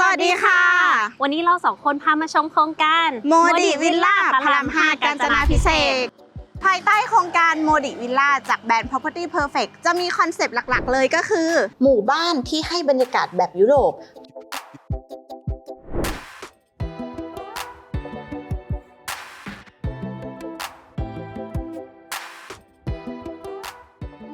สวัสดีค่ะ วันนี้เราสองคนพามาชมโครงการโมดิวิลล่าพระรามห้ากาญจนาพิเศษกภายใต้โครงการโมดิวิลล่าจากแบรนด์ Property Perfect จะมีคอนเซปต์หลักๆ เลยก็คือ หมู่บ้านที่ให้บรรยากาศแบบยุโรป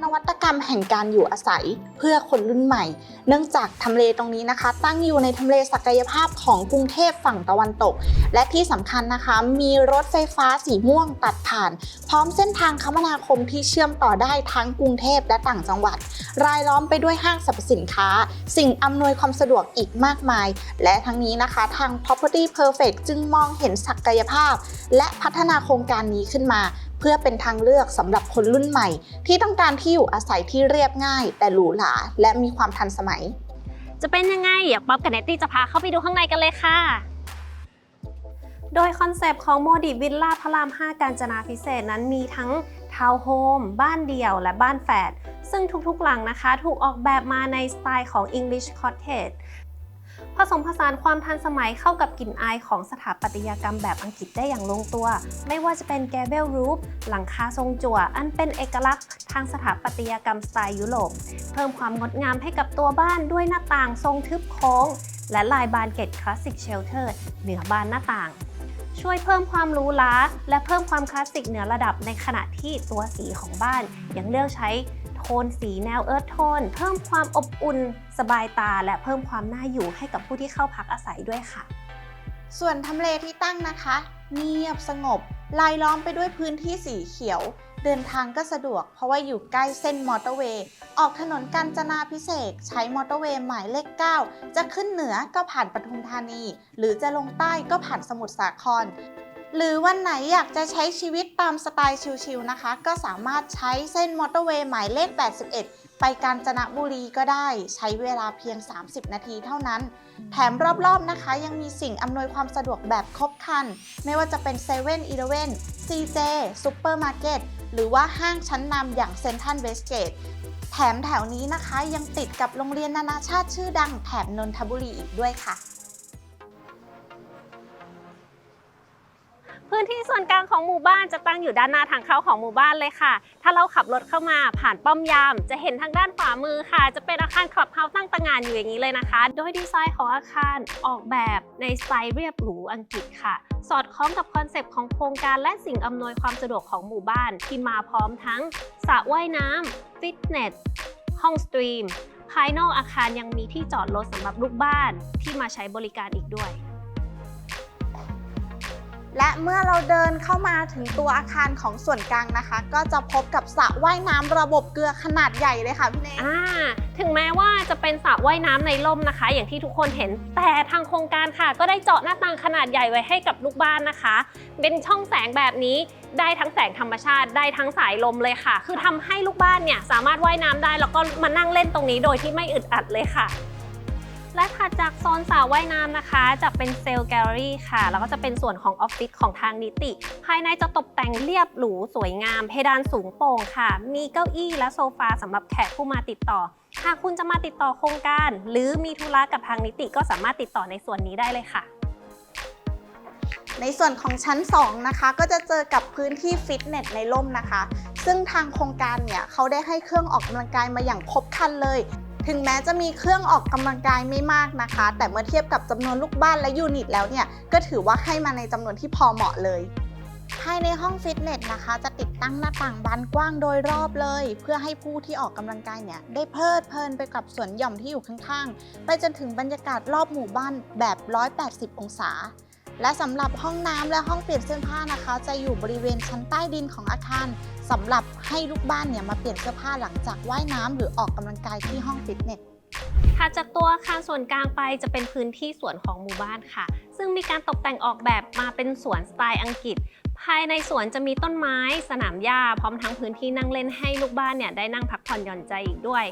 นวัตกรรมแห่งการอยู่อาศัยเพื่อคนรุ่นใหม่ เนื่องจากทำเลตรงนี้นะคะ ตั้งอยู่ในทำเลศักยภาพของกรุงเทพฝั่งตะวันตก และที่สำคัญนะคะ มีรถไฟฟ้าสีม่วงตัดผ่าน พร้อมเส้นทางคมนาคมที่เชื่อมต่อได้ทั้งกรุงเทพและต่างจังหวัด รายล้อมไปด้วยห้างสรรพสินค้า สิ่งอำนวยความสะดวกอีกมากมาย และทั้งนี้นะคะทาง Property Perfect จึงมองเห็นศักยภาพ และพัฒนาโครงการนี้ขึ้นมา เพื่อเป็นทางเลือกสำหรับคนรุ่นใหม่ ที่ต้องการที่อยู่อาศัยที่เรียบง่าย แต่หรูหราและมีความทันสมัย จะเป็นยังไงเดี๋ยวป๊อปกับเนตตี้จะพาเข้าไปดูข้างในกันเลยค่ะ โดยคอนเซปต์ของโมดิวิลล่าพระราม 5 การจนาพิเศษนั้นมีทั้งทาวน์โฮมบ้านเดี่ยวและบ้านแฝดซึ่งทุกๆหลังนะคะ ถูกออกแบบมาในสไตล์ของ English Cottage ผสมผสานความทันสมัยเข้ากับกลิ่นอายของสถาปัตยกรรมแบบอังกฤษได้อย่างลงตัว ไม่ว่าจะเป็นแกเบลรูฟหลังคาทรงจั่ว อันเป็นเอกลักษณ์ทางสถาปัตยกรรมสไตล์ยุโรป เพิ่มความงดงามให้กับตัวบ้านด้วยหน้าต่างทรงทึบโค้ง และลายบานเกตคลาสสิกเชลเตอร์เหนือบานหน้าต่าง ช่วยเพิ่มความรูหราและเพิ่มความคลาสสิกเหนือระดับในขณะที่ตัวสีของบ้านยังเลือกใช้ นสีแนวเอิร์ธโทน เพิ่มความอบอุ่น สบายตา และเพิ่มความน่าอยู่ให้กับผู้ที่เข้าพักอาศัยด้วยค่ะ ส่วนทำเลที่ตั้งนะคะ เงียบสงบลายล้อมไปด้วยพื้นที่สีเขียว เดินทางก็สะดวกเพราะว่าอยู่ใกล้เส้นมอเตอร์เวย์ ออกถนนกาญจนาพิเศษใช้มอเตอร์เวย์หมายเลข 9 จะขึ้นเหนือก็ผ่านปทุมธานี หรือจะลงใต้ก็ผ่านสมุทรสาคร หรือวันไหนอยากจะใช้ชีวิตตามสไตล์ชิลๆนะคะ ก็สามารถใช้เส้นมอเตอร์เวย์หมายเลข 81 ไปกาญจนบุรีก็ได้ ใช้เวลาเพียง 30 นาทีเท่านั้น แถมรอบๆนะคะ ยังมีสิ่งอำนวยความสะดวกแบบครบครัน ไม่ว่าจะเป็น7 e เ e ่ e อ e ซี CJ ซูเปอร์มาร์เก็ตหรือว่าห้างชั้นนำอย่างเซ็นทรัลเวสเกตแถมแถวนี้นะคะยังติดกับโรงเรียนนานาชาติชื่อดังแถบนนทบุรีอีกด้วยค่ะ นที่ส่วนกลางของหมู่บ้านจะตั้งอยู่ด้านหน้าทางเข้าของหมู่บ้านเลยค่ะ ถ้าเราขับรถเข้ามาผ่านป้อมยาม จะเห็นทางด้านขวามือค่ะ จะเป็นอาคารคลับเฮาส์ตั้งตางานอยู่อย่างนี้เลยนะคะ โดยดีไซน์ของอาคารออกแบบในสไตล์เรียบหรูอังกฤษค่ะ สอดคล้องกับคอนเซปต์ของโครงการและสิ่งอำนวยความสะดวกของหมู่บ้านที่มาพร้อมทั้งสระว่ายน้ำฟิตเนสห้องสตรีมภายนอกอาคารยังมีที่จอดรถสำหรับลูกบ้านที่มาใช้บริการอีกด้วย และเมื่อเราเดินเข้ามาถึงตัวอาคารของส่วนกลางนะคะ ก็จะพบกับสระว่ายน้ำระบบเกลือขนาดใหญ่เลยค่ะพี่เนย อ่าถึงแม้ว่าจะเป็นสระว่ายน้ำในร่มนะคะ อย่างที่ทุกคนเห็นแต่ทางโครงการค่ะ ก็ได้เจาะหน้าต่างขนาดใหญ่ไว้ให้กับลูกบ้านนะคะ เป็นช่องแสงแบบนี้ได้ทั้งแสงธรรมชาติได้ทั้งสายลมเลยค่ะ คือทำให้ลูกบ้านเนี่ยสามารถว่ายน้ำได้แล้วก็มานั่งเล่นตรงนี้โดยที่ไม่อึดอัดเลยค่ะ และถัดจากโซนสระว่ายน้ำนะคะ จะเป็นเซลล์แกลเลอรี่ค่ะ แล้วก็จะเป็นส่วนของออฟฟิศของทางนิติ ภายในจะตกแต่งเรียบหรูสวยงาม เพดานสูงโปร่งค่ะ มีเก้าอี้และโซฟาสำหรับแขกผู้มาติดต่อ หากคุณจะมาติดต่อโครงการ หรือมีธุระกับทางนิติก็สามารถติดต่อในส่วนนี้ได้เลยค่ะในส่วนของชั้น 2 นะคะ ก็จะเจอกับพื้นที่ฟิตเนสในร่มนะคะ ซึ่งทางโครงการเนี่ยเขาได้ให้เครื่องออกกำลังกายมาอย่างครบครันเลย ถึงแม้จะมีเครื่องออกกำลังกายไม่มากนะคะ แต่เมื่อเทียบกับจำนวนลูกบ้านและยูนิตแล้วเนี่ย ก็ถือว่าให้มาในจำนวนที่พอเหมาะเลย ภายในห้องฟิตเนสนะคะ จะติดตั้งหน้าต่างบานกว้างโดยรอบเลย เพื่อให้ผู้ที่ออกกำลังกายเนี่ย ได้เพลิดเพลินไปกับสวนหย่อมที่อยู่ข้างๆ ไปจนถึงบรรยากาศรอบหมู่บ้านแบบ 180 องศาและสำหรับห้องน้ำและห้องเปลี่ยนเสื้อผ้านะคะ จะอยู่บริเวณชั้นใต้ดินของอาคาร สำหรับให้ลูกบ้านเนี่ยมาเปลี่ยนเสื้อผ้าหลังจากว่ายน้ำหรือออกกำลังกายที่ห้องฟิตเนสถัดจากตัวอาคารส่วนกลางไปจะเป็นพื้นที่สวนของหมู่บ้านค่ะ ซึ่งมีการตกแต่งออกแบบมาเป็นสวนสไตล์อังกฤษ ภายในสวนจะมีต้นไม้สนามหญ้าพร้อมทั้งพื้นที่นั่งเล่นให้ลูกบ้านเนี่ยได้นั่งพักผ่อนหย่อนใจอีกด้วย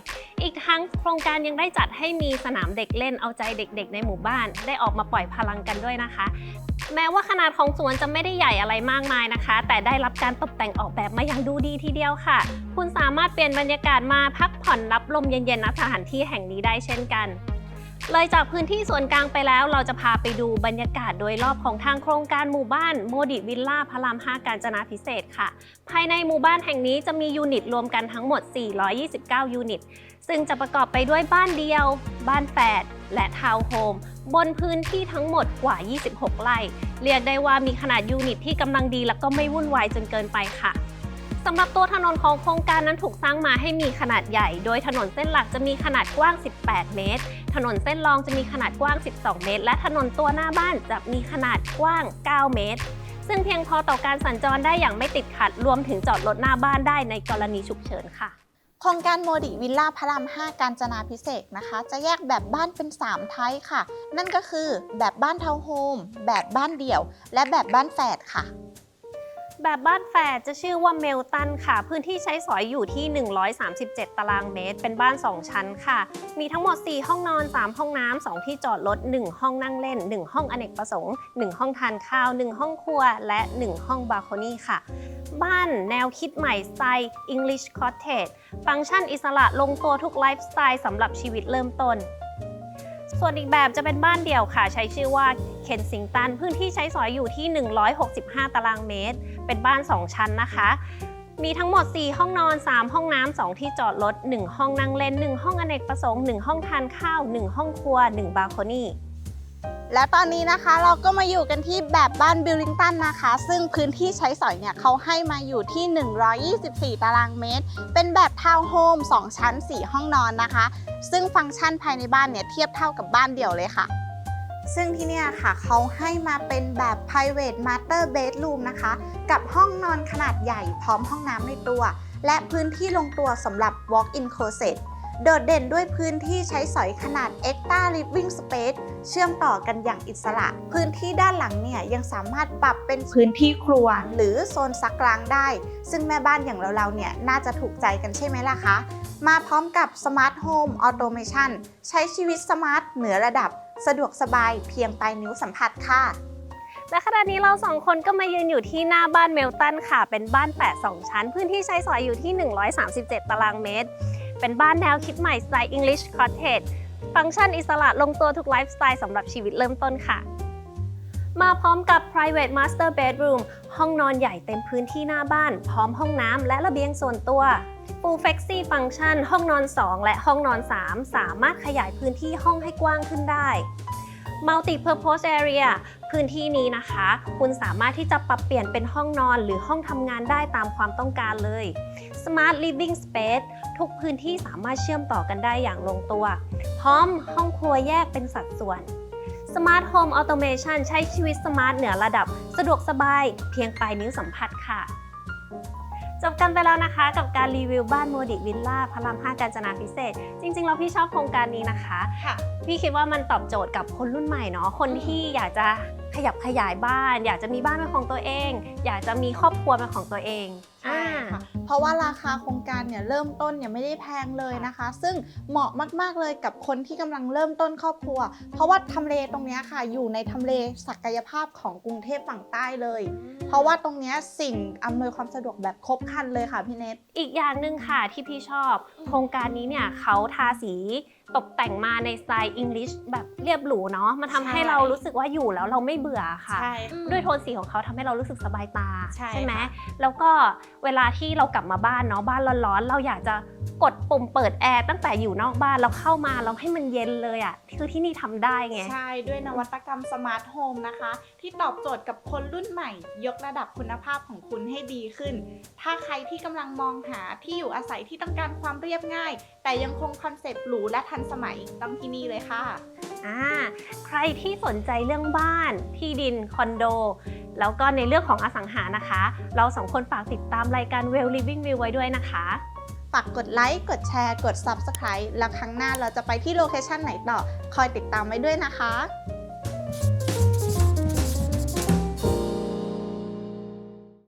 อีกทั้งโครงการยังได้จัดให้มีสนามเด็กเล่นเอาใจเด็ก ๆ ในหมู่บ้าน ได้ออกมาปล่อยพลังกันด้วยนะคะ แม้ว่าขนาดของสวนจะไม่ได้ใหญ่อะไรมากมายนะคะ แต่ได้รับการตกแต่งออกแบบมาอย่างดูดีทีเดียวค่ะ คุณสามารถเปลี่ยนบรรยากาศมาพักผ่อนรับลมเย็นๆณสถานที่แห่งนี้ได้เช่นกัน เลยจากพื้นที่ส่วนกลางไปแล้ว เราจะพาไปดูบรรยากาศโดยรอบของทางโครงการหมู่บ้านโมดิวิลล่าพระราม 5 การจนาพิเศษค่ะ ภายในหมู่บ้านแห่งนี้จะมียูนิตรวมกันทั้งหมด 429 ยูนิต ซึ่งจะประกอบไปด้วยบ้านเดียว บ้านแฝดและทาวน์โฮมบนพื้นที่ทั้งหมดกว่า 26 ไร่ เรียกได้ว่ามีขนาดยูนิตที่กำลังดีและก็ไม่วุ่นวายจนเกินไปค่ะ สำหรับตัวถนนของโครงการนั้นถูกสร้างมาให้มีขนาดใหญ่ โดยถนนเส้นหลักจะมีขนาดกว้าง 18 เมตร ถนนเส้นรองจะมีขนาดกว้าง 12 เมตร และถนนตัวหน้าบ้านจะมีขนาดกว้าง 9 เมตร ซึ่งเพียงพอต่อการสัญจรได้อย่างไม่ติดขัด รวมถึงจอดรถหน้าบ้านได้ในกรณีฉุกเฉินค่ะ โครงการโมดิวิลล่าพระราม 5 การจนาพิเศษนะคะ จะแยกแบบบ้านเป็น 3 ไทยค่ะ นั่นก็คือแบบบ้านทาวน์โฮม แบบบ้านเดี่ยว และแบบบ้านแฝดค่ะ แบบบ้านแฝดจะชื่อว่าเมลตันค่ะ พื้นที่ใช้สอยอยู่ที่ 137 ตารางเมตร เป็นบ้าน 2 ชั้นค่ะ มีทั้งหมด 4 ห้องนอน 3 ห้องน้ำ 2 ที่จอดรถ 1 ห้องนั่งเล่น 1 ห้องอเนกประสงค์ 1 ห้องทานข้าว 1 ห้องครัว และ 1 ห้องบาร์โคนี่ค่ะ บ้านแนวคิดใหม่สไตล์ English Cottage ฟังก์ชันอิสระลงตัวทุกไลฟ์สไตล์สำหรับชีวิตเริ่มต้น ส่วนอีกแบบจะเป็นบ้านเดี่ยวค่ะ ใช้ชื่อว่าเคนซิงตัน พื้นที่ใช้สอยอยู่ที่ 165 ตารางเมตร เป็นบ้าน 2 ชั้นนะคะ มีทั้งหมด 4 ห้องนอน 3 ห้องน้ำ 2 ที่จอดรถ 1 ห้องนั่งเล่น 1 ห้องอเนกประสงค์ 1 ห้องทานข้าว 1 ห้องครัว 1 บาร์โคนี่ และตอนนี้นะคะเราก็มาอยู่กันที่แบบบ้านบิลลิงตันนะคะ ซึ่งพื้นที่ใช้สอยเนี่ยเขาให้มาอยู่ที่ 124 ตารางเมตร เป็นแบบทาวน์โฮม 2 ชั้น 4 ห้องนอนนะคะ ซึ่งฟังก์ชันภายในบ้านเนี่ยเทียบเท่ากับบ้านเดี่ยวเลยค่ะซึ่งที่เนี่ยค่ะเขาให้มาเป็นแบบ private master bedroom นะคะ กับห้องนอนขนาดใหญ่พร้อมห้องน้ำในตัว และพื้นที่ลงตัวสำหรับ walk-in closet โดดเด่นด้วยพื้นที่ใช้สอยขนาด extra living space เชื่อมต่อกันอย่างอิสระ พื้นที่ด้านหลังเนี่ยยังสามารถปรับเป็นพื้นที่ครัว หรือโซนซักล้างได้ ซึ่งแม่บ้านอย่างเราๆเนี่ยน่าจะถูกใจกันใช่ไหมล่ะคะ มาพร้อมกับ Smart Home Automation ใช้ชีวิตสมาร์ทเหนือระดับ สะดวกสบายเพียงปลายนิ้วสัมผัสค่ะและขณะนี้เราสองคนก็มายืนอยู่ที่หน้าบ้านเมลตันค่ะ เป็นบ้านแปดสองชั้น พื้นที่ใช้สอยอยู่ที่ 137 ตารางเมตร เป็นบ้านแนวคิดใหม่สไตล์ English Cottage ฟังก์ชันอิสระลงตัวทุกไลฟ์สไตล์สำหรับชีวิตเริ่มต้นค่ะ มาพร้อมกับ private master bedroom ห้องนอนใหญ่เต็มพื้นที่หน้าบ้าน พร้อมห้องน้ำและระเบียงส่วนตัว full flexi function ห้องนอน 2 และห้องนอน 3 สามารถขยายพื้นที่ห้องให้กว้างขึ้นได้ multi purpose area พื้นที่นี้นะคะ คุณสามารถที่จะปรับเปลี่ยนเป็นห้องนอนหรือห้องทำงานได้ตามความต้องการเลย smart living space ทุกพื้นที่สามารถเชื่อมต่อกันได้อย่างลงตัว พร้อมห้องครัวแยกเป็นสัดส่วน Smart Home Automation ใช้ชีวิตสมาร์ทเหนือระดับ สะดวกสบายเพียงปลายนิ้วสัมผัสค่ะจบกันไปแล้วนะคะ กับการรีวิวบ้านโมดิวิลล่าพระราม5การจนาพิเศษ จริงๆแล้วพี่ชอบโครงการนี้นะคะค่ะพี่คิดว่ามันตอบโจทย์กับคนรุ่นใหม่เนาะคนที่อยากจะ ขยับขยายบ้าน อยากจะมีบ้านเป็นของตัวเอง อยากจะมีครอบครัวเป็นของตัวเองใช่ค่ะ เพราะว่าราคาโครงการเนี่ยเริ่มต้นเนี่ยไม่ได้แพงเลยนะคะ ซึ่งเหมาะมากๆเลยกับคนที่กำลังเริ่มต้นครอบครัว เพราะว่าทำเลตรงเนี้ยค่ะ อยู่ในทำเลศักยภาพของกรุงเทพฝั่งใต้เลย เพราะว่าตรงเนี้ยสิ่งอำนวยความสะดวกแบบครบครันเลยค่ะพี่เนทอีกอย่างหนึ่งค่ะที่พี่ชอบ โครงการนี้เนี่ยเขาทาสีตกแต่งมาในสไตล์อังกฤษแบบเรียบหรูเนาะมันทำให้ใช่เรารู้สึกว่าอยู่แล้วเราไม่เบื่อค่ะใช่ด้วยโทนสีของเขาทำให้เรารู้สึกสบายตาใช่ไหมค่ะแล้วก็เวลาที่เรากลับมาบ้านเนาะบ้านร้อนๆ เราอยากจะกดปุ่มเปิดแอร์ตั้งแต่อยู่นอกบ้านเราเข้ามาเราให้มันเย็นเลยอะ่ะคือที่นี่ทำได้ไง ใช่ ด้วยนวัตกรรมสมาร์ทโฮมนะคะ ที่ตอบโจทย์กับคนรุ่นใหม่ ยกระดับคุณภาพของคุณให้ดีขึ้น ถ้าใครที่กำลังมองหาที่อยู่อาศัยที่ต้องการความเรียบง่าย แต่ยังคงคอนเซปต์หรูและทันสมัยต้องที่นี่เลยค่ะอ่าใครที่สนใจเรื่องบ้านที่ดินคอนโด แล้วก็ในเรื่องของอสังหานะคะ เราสองคนฝากติดตามรายการ Well Living View ไว้ด้วยนะคะ ฝากกดไลค์ กดแชร์ กด Subscribe แล้วครั้งหน้าเราจะไปที่โลเคชันไหนต่อ คอยติดตามไว้ด้วยนะคะ